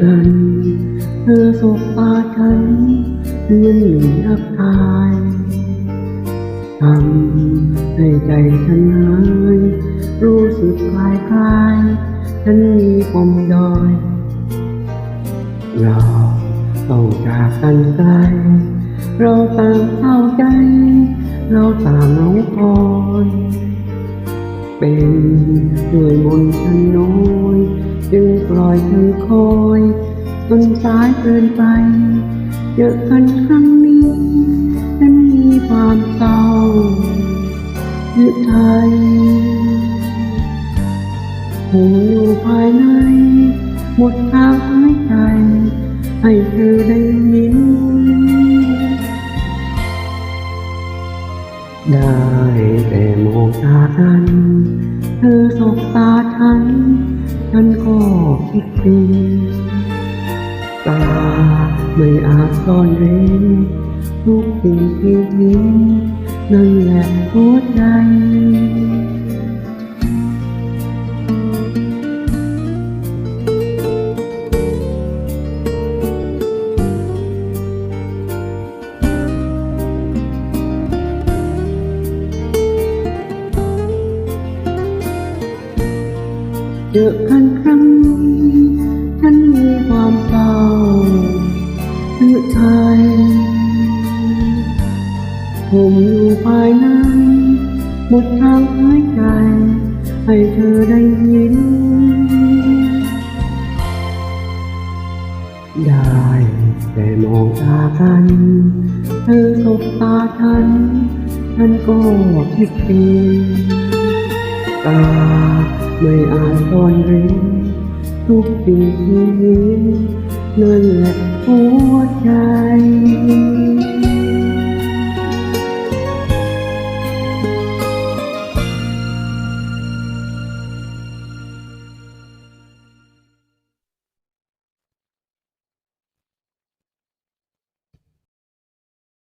กันเธอสบตาฉันเหมือนหนึ่งทักทายทำให้ใจฉันหายรู้สึกคลายคลายฉันมีปมด้อย เราต้องจากกันไกลเราต่างเข้าใจ เราต่างร้องคอยเป็นด้วยมนต์ฉันน้อย จึงปล่อยเธอคอยจนสายเกินไป เจอกันครั้งนี้ฉันมีความเศร้าหรือไทยหูอยู่ภายใน หมดทางหายใจ ให้เธอได้ยินได้แต่มองตากัน เธอสบตา ฉันก็คิดดีตาไม่อาจซ่อนเร้นทุกสิ่งที่ยิ้มนั่นแหละหัวใจ เจอกันครั้งนี้ฉันมีความเศร้าหรือไทยผมอยู่ภายในหมดทางหายใจ ให้เธอได้ยิน ได้แต่มองตากัน เธอสบตาฉัน ฉันก็คิดเป็นตา ไม่อาจซ่อนเร้นทุกสิ่งที่นี้นั่นแหละหัวใจ